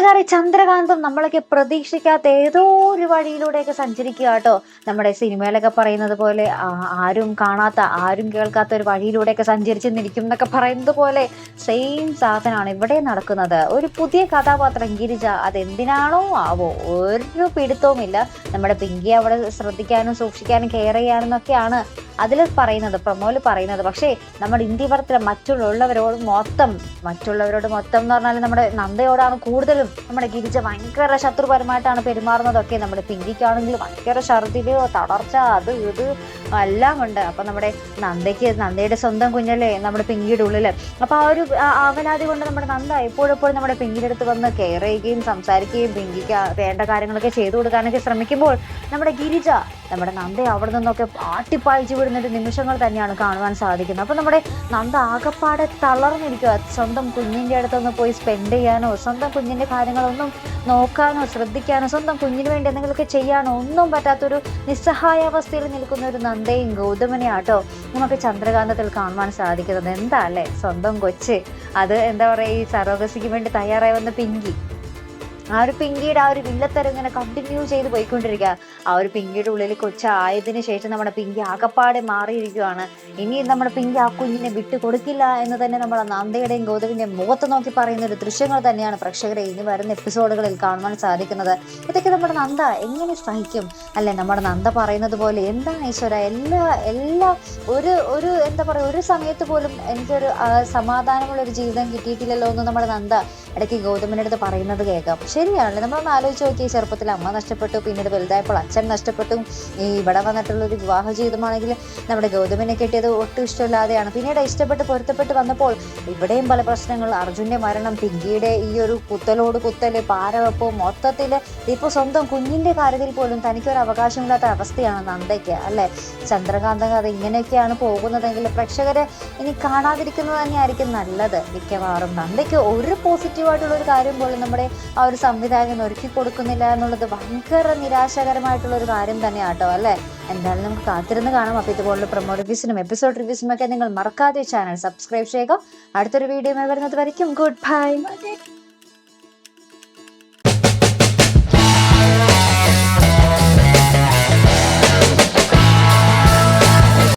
നമ്മുടെ ചന്ദ്രകാന്തം നമ്മളൊക്കെ പ്രതീക്ഷിക്കാത്ത ഏതോ ഒരു വഴിയിലൂടെയൊക്കെ സഞ്ചരിക്കുക കേട്ടോ. നമ്മുടെ സിനിമയിലൊക്കെ പറയുന്നത് പോലെ ആരും കാണാത്ത ആരും കേൾക്കാത്ത ഒരു വഴിയിലൂടെയൊക്കെ സഞ്ചരിച്ച് നിൽക്കും എന്നൊക്കെ പറയുന്നത് പോലെ സെയിം സാധനമാണ് ഇവിടെ നടക്കുന്നത്. ഒരു പുതിയ കഥാപാത്രം ഗിരിജ അതെന്തിനാണോ ആവോ ഒരു പിടുത്തവുമില്ല. നമ്മുടെ പിങ്കി അവിടെ ശ്രദ്ധിക്കാനും സൂക്ഷിക്കാനും കെയർ ചെയ്യാനും എന്നൊക്കെയാണ് അതിൽ പറയുന്നത് പ്രൊമോയിൽ പറയുന്നത്. പക്ഷേ നമ്മുടെ ഇന്ത്യ പടത്തിലെ മറ്റുള്ളവരോട് മൊത്തം മറ്റുള്ളവരോട് മൊത്തം എന്ന് പറഞ്ഞാൽ നമ്മുടെ നന്ദയോടാണ് കൂടുതലും നമ്മുടെ ഗിരിജ ഭയങ്കര ശത്രുപരമായിട്ടാണ് പെരുമാറുന്നതൊക്കെ. നമ്മുടെ പിങ്കിക്കാണെങ്കിൽ ഭയങ്കര ഛർദിലോ തളർച്ച അത് ഇത്. എല്ലാം ഉണ്ട്. അപ്പൊ നമ്മുടെ നന്ദയ്ക്ക് നന്ദയുടെ സ്വന്തം കുഞ്ഞല്ലേ? നമ്മുടെ പിങ്കിയുടെ ഉള്ളിൽ. അപ്പൊ ആ ഒരു ആവലാതി കൊണ്ട് നമ്മുടെ നന്ദ എപ്പോഴെപ്പോഴും നമ്മുടെ പിങ്കിയുടെ അടുത്ത് വന്ന് കെയർ ചെയ്യുകയും സംസാരിക്കുകയും പിങ്കിക്ക് വേണ്ട കാര്യങ്ങളൊക്കെ ചെയ്തു കൊടുക്കാനൊക്കെ ശ്രമിക്കുമ്പോൾ നമ്മുടെ ഗിരിജ നമ്മുടെ നന്ദയെ അവിടെ നിന്നൊക്കെ ആട്ടിപ്പായിച്ചു വിടുന്ന ഒരു നിമിഷങ്ങൾ തന്നെയാണ് കാണുവാൻ സാധിക്കുന്നത്. അപ്പൊ നമ്മുടെ നന്ദ ആകപ്പാടെ തളർന്നിരിക്കുക സ്വന്തം കുഞ്ഞിന്റെ അടുത്തൊന്ന് പോയി സ്പെൻഡ് ചെയ്യാനോ സ്വന്തം കുഞ്ഞിന്റെ കാര്യങ്ങളൊന്നും നോക്കാനോ ശ്രദ്ധിക്കാനോ സ്വന്തം കുഞ്ഞിന് വേണ്ടി എന്തെങ്കിലുമൊക്കെ ചെയ്യാനോ ഒന്നും പറ്റാത്തൊരു നിസ്സഹായാവസ്ഥയിൽ നിൽക്കുന്ന ഒരു നന്ദയും ഗൗതമനെയാട്ടോ നമുക്ക് ചന്ദ്രകാന്തത്തിൽ കാണുവാൻ സാധിക്കുന്നത്. എന്താ അല്ലേ? സ്വന്തം കൊച്ച്. അത് എന്താ പറയുക? ഈ സറോഗസിക്ക് വേണ്ടി തയ്യാറായി വന്ന പിങ്കി. ആ ഒരു പിങ്കിയുടെ ആ ഒരു വില്ലത്തരം ഇങ്ങനെ കണ്ടിന്യൂ ചെയ്ത് പോയിക്കൊണ്ടിരിക്കുക ആ ഒരു പിങ്കിയുടെ ഉള്ളിൽ കൊച്ചായതിന് ശേഷം നമ്മുടെ പിങ്കി ആകപ്പാടെ മാറിയിരിക്കുകയാണ്. ഇനി നമ്മുടെ പിങ്കി ആ കുഞ്ഞിനെ വിട്ടു കൊടുക്കില്ല എന്ന് തന്നെ നമ്മുടെ നന്ദയുടെയും ഗോതവിന്റെയും മുഖത്ത് നോക്കി പറയുന്ന ഒരു ദൃശ്യങ്ങൾ തന്നെയാണ് പ്രേക്ഷകരെ ഇനി വരുന്ന എപ്പിസോഡുകളിൽ കാണുവാൻ സാധിക്കുന്നത്. ഇതൊക്കെ നമ്മുടെ നന്ദ എങ്ങനെ സഹിക്കും? അല്ലെ? നമ്മുടെ നന്ദ പറയുന്നത് പോലെ എന്താണ് ഈശ്വര? എല്ലാ എല്ലാ ഒരു ഒരു എന്താ പറയുക ഒരു സമയത്ത് പോലും എനിക്കൊരു സമാധാനമുള്ള ഒരു ജീവിതം കിട്ടിയിട്ടില്ലല്ലോ എന്ന് നമ്മുടെ നന്ദ ഇടയ്ക്ക് ഗൗതമിന്റെ അടുത്ത് പറയുന്നത് കേൾക്കാം. ശരിയാണല്ലോ നമ്മളൊന്ന് ആലോചിച്ച് നോക്കി ചെറുപ്പത്തിൽ അമ്മ നഷ്ടപ്പെട്ടു പിന്നീട് വലുതായപ്പോൾ അച്ഛൻ നഷ്ടപ്പെട്ടു. ഈ ഇവിടെ വന്നിട്ടുള്ള ഒരു വിവാഹ ജീവിതമാണെങ്കിൽ നമ്മുടെ ഗൗതമിനെ കിട്ടിയത് ഒട്ടും ഇഷ്ടമില്ലാതെയാണ്. പിന്നീട് ഇഷ്ടപ്പെട്ട് പൊരുത്തപ്പെട്ട് വന്നപ്പോൾ ഇവിടെയും പല പ്രശ്നങ്ങൾ. അർജുന്റെ മരണം പിങ്കിയുടെ ഈ ഒരു കുത്തലോട് കുത്തൽ പാരവെപ്പ് മൊത്തത്തിൽ ഇപ്പോൾ സ്വന്തം കുഞ്ഞിന്റെ കാര്യത്തിൽ പോലും തനിക്കൊരു അവകാശമില്ലാത്ത അവസ്ഥയാണ് നന്ദയ്ക്ക് അല്ലേ? ചന്ദ്രകാന്ത കഥ ഇങ്ങനെയൊക്കെയാണ് പോകുന്നതെങ്കിൽ പ്രേക്ഷകരെ ഇനി കാണാതിരിക്കുന്നത് തന്നെയായിരിക്കും നല്ലത്. മിക്കവാറും നന്ദയ്ക്ക് ഒരു പോസിറ്റീവായിട്ടുള്ള ഒരു കാര്യം പോലും നമ്മുടെ ആ ഒരു സംവിധായകൻ ഒരുക്കി കൊടുക്കുന്നില്ല എന്നുള്ളത് ഭയങ്കര നിരാശകരമായിട്ടുള്ള ഒരു കാര്യം തന്നെയാട്ടോ അല്ലേ? എന്തായാലും നമുക്ക് കാത്തിരുന്ന് കാണാം. അപ്പോൾ ഇതുപോലുള്ള പ്രൊമോ റിവ്യൂസിനും എപ്പിസോഡ് റിവ്യൂസിനും ഒക്കെ നിങ്ങൾ മറക്കാതെ ചാനൽ സബ്സ്ക്രൈബ് ചെയ്യുക. അടുത്തൊരു വീഡിയോ വരുന്നത് വരയ്ക്കും. Good bye